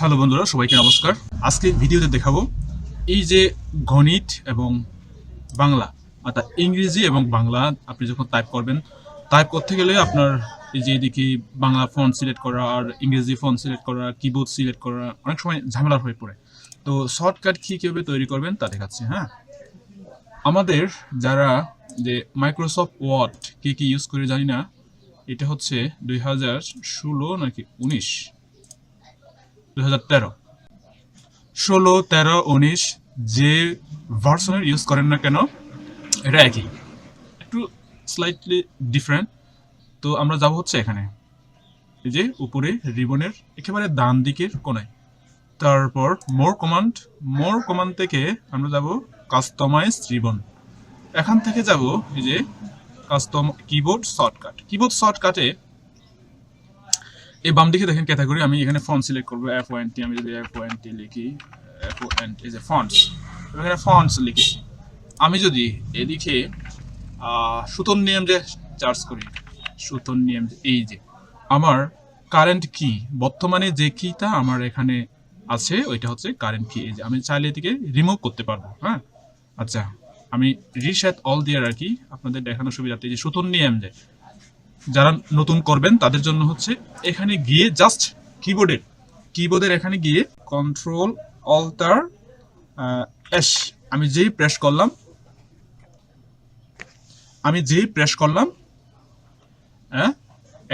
Hello বন্ধুরা, সবাইকে নমস্কার। আজকে ভিডিওতে দেখাবো এই যে গণিত এবং বাংলা, অর্থাৎ ইংরেজি এবং বাংলা, আপনি যখন টাইপ করবেন টাইপ করতে গেলে আপনার এই যে এদিকে বাংলা ফন্ট সিলেক্ট করা আর ইংরেজি ফন্ট সিলেক্ট করা কিবোর্ড সিলেক্ট করা, অনেক সময় ঝামেলার হয়ে পড়ে। তো শর্টকাট কী কীভাবে তৈরি করবেন তা দেখাচ্ছি হ্যাঁ? আমাদের যারা যে মাইক্রোসফট ওয়ার্ড কে কি ইউজ করে জানি না, এটা হচ্ছে দুই হাজার ষোলো নাকি উনিশ দুই হাজার তেরো। ষোলো, তেরো, উনিশ যে ভার্সনের ইউজ করেন না কেন, এটা একই। একটু স্লাইটলি ডিফারেন্ট তো আমরা যাব হচ্ছে এখানে। এই যে উপরে রিবনের একেবারে ডান দিকের কোনায় তারপর মোর কমান্ড মোর কমান্ড থেকে আমরা যাব কাস্টমাইজ রিবন এখান থেকে যাব এই যে কাস্টম কিবোর্ড শর্টকাট কিবোর্ড শর্টকাটে এই বাম দিকে দেখেন ক্যাটাগরি আমি এখানে ফন্ট সিলেক্ট করব এফ ওয়ান টি আমি যদি এফ ওয়ান টি লিখি এফ ওয়ান টি এ ফন্টস এখানে ফন্টস লিখেছি। আমি যদি এদিকে সুতন নিয়ম যে চার্জ করি সুতন নিয়ম এই যে, আমার কারেন্ট কি? বর্তমানে যে কিটা আমার এখানে আছে, ওইটা হচ্ছে কারেন্ট কি এই যে, আমি চাইলে এদিকে রিমুভ করতে পারব হ্যাঁ? আচ্ছা আমি রিসেট অল দিয়ে রাখি, আপনাদের দেখানোর সুবিধার্থে যে সুতোর নিয়ম যে যারা নতুন করবেন, তাদের জন্য হচ্ছে এখানে গিয়ে জাস্ট কিবোর্ডের কিবোর্ডের এখানে গিয়ে কন্ট্রোল অল্টার এস আমি যেই প্রেস করলাম, আমি যেই প্রেস করলাম হ্যাঁ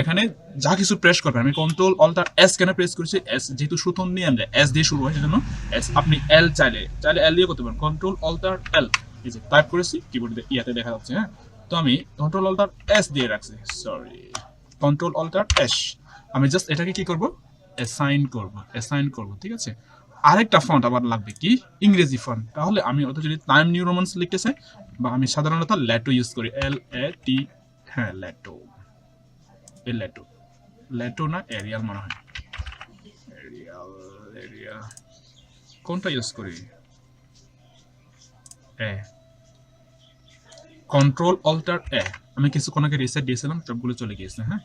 এখানে যা কিছু প্রেস করবেন, আমি কন্ট্রোল অল্টার এস কেন প্রেস করেছি? এস যেহেতু সুতন নিয়ে আমরা এস দিয়ে শুরু হয়, সেজন্য এস আপনি এল চাইলে চাইলে এল দিয়ে করতে পারেন। কন্ট্রোল অল্টার এল এই যে টাইপ করেছি কিবোর্ড ইয়াতে দেখা যাচ্ছে হ্যাঁ। তো আমি কন্ট্রোল অল্টার এস দিয়ে রাখছি। সরি কন্ট্রোল অল্টার এস আমি জাস্ট এটাকে কি করব? অ্যাসাইন করব। অ্যাসাইন করব, ঠিক আছে? আরেকটা ফন্ট আবার লাগবে কি? ইংরেজি ফন্ট তাহলে আমি অত যদি টাইম নিউ রোমান্স লিখতে চাই, বা আমি সাধারণত ল্যাটো ইউজ করি। এল এ টি হ্যাঁ ল্যাটো। এ ল্যাটো। ল্যাটো না এরিয়াল মনে হয়। এরিয়াল এরিয়া কোনটা ইউজ করি? এ কন্ট্রোল অল্টার এ আমি কিছুক্ষণ আগে রিসেট দিয়েছিলাম সবগুলো চলে গিয়েছে হ্যাঁ?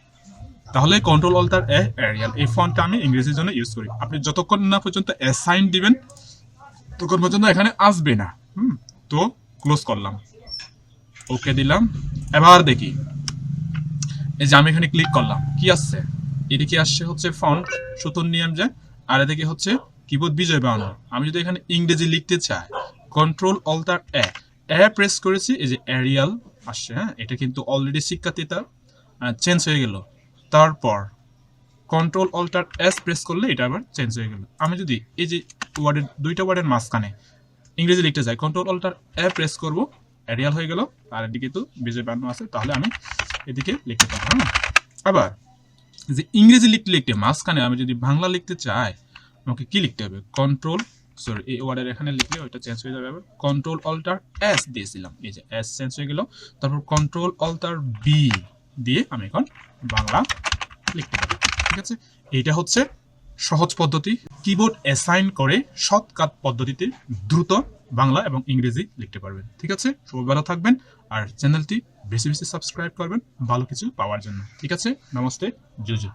তাহলে কন্ট্রোল অল্টার এ এরিয়াল এই ফন্টটা আমি ইংরেজির জন্য ইউজ করি। আপনি যতক্ষণ না পর্যন্ত অ্যাসাইন দিবেন, ততক্ষণ পর্যন্ত এখানে আসবে না। হুম, তো ক্লোজ করলাম। ওকে দিলাম। এবার দেখি। এই যে আমি এখানে ক্লিক করলাম। কি আসছে? এদিকে আসছে হচ্ছে ফন্ট সুতোর নিয়ম যে, আর এদিকে হচ্ছে কিবোর্ড বিজয় বানানো আমি যদি এখানে ইংরেজি লিখতে চাই control alter A A press করেছি, এই যে এরিয়াল আসছে হ্যাঁ? এটা কিন্তু অলরেডি শিক্ষার্থীটা চেঞ্জ হয়ে গেল। তারপর কন্ট্রোল অল্টার এস প্রেস করলে এটা আবার চেঞ্জ হয়ে গেল। আমি যদি এই যে ওয়ার্ডের দুইটা ওয়ার্ডের মাঝখানে ইংরেজি লিখতে চাই কন্ট্রোল অল্টার এ প্রেস করব এরিয়াল হয়ে গেল, আর এদিকে তো বিজয় বানানো আছে, তাহলে আমি এদিকে লিখতে পারব হ্যাঁ? আবার যে ইংরেজি লিখতে লিখতে মাঝখানে আমি যদি বাংলা লিখতে চাই, আমাকে কি লিখতে হবে? কন্ট্রোল সরি এই ওয়ার্ডের এখানে লিখলে ওইটা চেঞ্জ হয়ে যাবে। কন্ট্রোল অল্টার এস দিয়েছিলাম। এই যে এস চেঞ্জ হয়ে গেল। তারপর কন্ট্রোল অল্টার বি দিয়ে আমি এখন বাংলা লিখতে পারি। ঠিক আছে? এইটা হচ্ছে সহজ পদ্ধতি। কিবোর্ড অ্যাসাইন করে শর্টকাট পদ্ধতিতে দ্রুত বাংলা এবং ইংরেজি লিখতে পারবেন। ঠিক আছে? সবাই ভালো থাকবেন আর চ্যানেলটি বেশি বেশি সাবস্ক্রাইব করবেন। ভালো কিছু পাওয়ার জন্য। ঠিক আছে? নমস্তে। জুজু